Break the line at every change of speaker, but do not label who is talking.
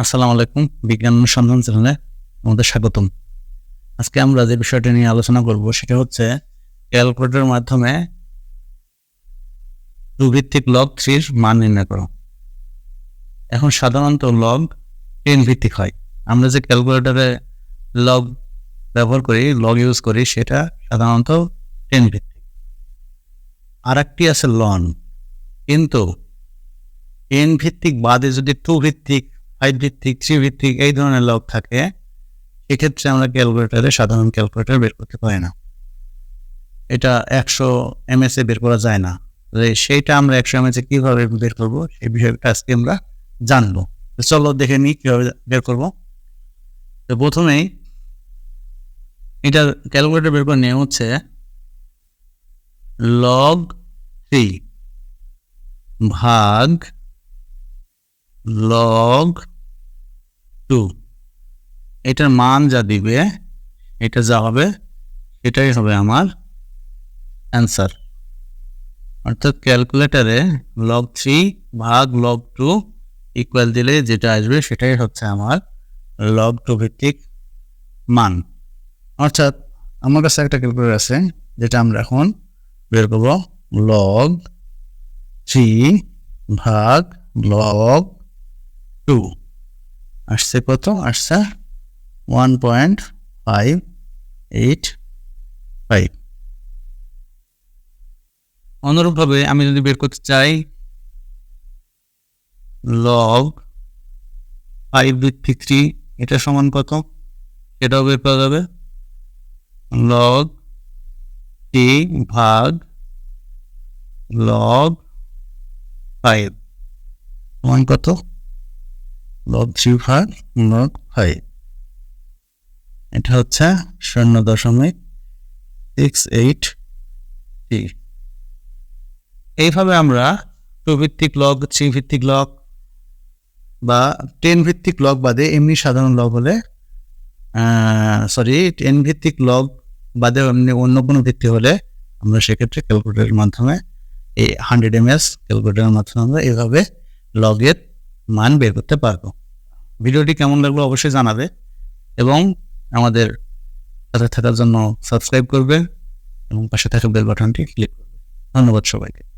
আসসালামু আলাইকুম, বিজ্ঞান অনুসন্ধান চ্যানেলে আমাদের স্বাগতম। আজকে আমরা যে বিষয়টা নিয়ে আলোচনা করব সেটা হচ্ছে ক্যালকুলেটরের মাধ্যমে ভিত্তিক লগ থ্রির মান নির্ণয় করো। এখন সাধারণত লগ টেন ভিত্তিক হয়। আমরা যে ক্যালকুলেটরে লগ ব্যবহার করি লগ ইউজ করি, সেটা সাধারণত টেন ভিত্তিক। আর একটি আছে লন কিন্তু টেন ভিত্তিক বাদে যদি টু ভিত্তিক ফাইভ ভিত্তিক থ্রি ভিত্তিক এই ধরনের লগ থাকে সেক্ষেত্রে আমরা ক্যালকুলেটারে সাধারণ ক্যালকুলেটার বের করতে পারি না। এটা একশো এমএস এ বের করা যায় না। সেইটা আমরা একশো এমএস এ কীভাবে বের করব, সেই বিষয়টা আজকে আমরা জানব। চলো দেখে নিই কীভাবে বের করব। তো প্রথমেই এটা ক্যালকুলেটর বের করার নিয়ম হচ্ছে লগ থ্রি ভাগ লগ টু এটার মান যা দিবে, এটা যা হবে, এটাই হবে আমার অ্যান্সার অর্থাৎ ক্যালকুলেটারে লগ থ্রি ভাগ লগ টু ইকুয়াল দিলে যেটা আসবে সেটাই হচ্ছে আমার লগ টু ভিত্তিক মান। অর্থাৎ আমার কাছে একটা ক্যালকুলেটার আছে, যেটা আমরা এখন বের করব লগ থ্রি ভাগ লগ টু আসছে কত? আসছে one point five eight five অনুরূপভাবে আমি যদি বের করতে চাই লগ ফাইভ ভিত্তিক থ্রি এটা সমান কত? এটাও বের করা যাবে। লগ টি ভাগ লগ ফাইভ সমান কত? লগ থ্রি ভাগ লগ ফাইভ এটা হচ্ছে শূন্য দশমিক সিক্স এইট থ্রি এইভাবে আমরা টু ভিত্তিক লগ থ্রি ভিত্তিক লগ বা টেন ভিত্তিক লগ বাদে এমনি সাধারণ লগ হলে সরি টেন ভিত্তিক লগ বাদে এমনি অন্য কোনো ভিত্তি হলে আমরা সেক্ষেত্রে ক্যালকুলেটরের মাধ্যমে এই হান্ড্রেড এম এস ক্যালকুলেটরের মাধ্যমে আমরা এভাবে লগের মান বের করতে পারব। ভিডিওটি কেমন লাগল অবশ্যই জানাবে এবং আমাদের সাথে থাকার জন্য সাবস্ক্রাইব করবে এবং পাশে থাকা বেল বাটনটি ক্লিক করবে। ধন্যবাদ সবাইকে।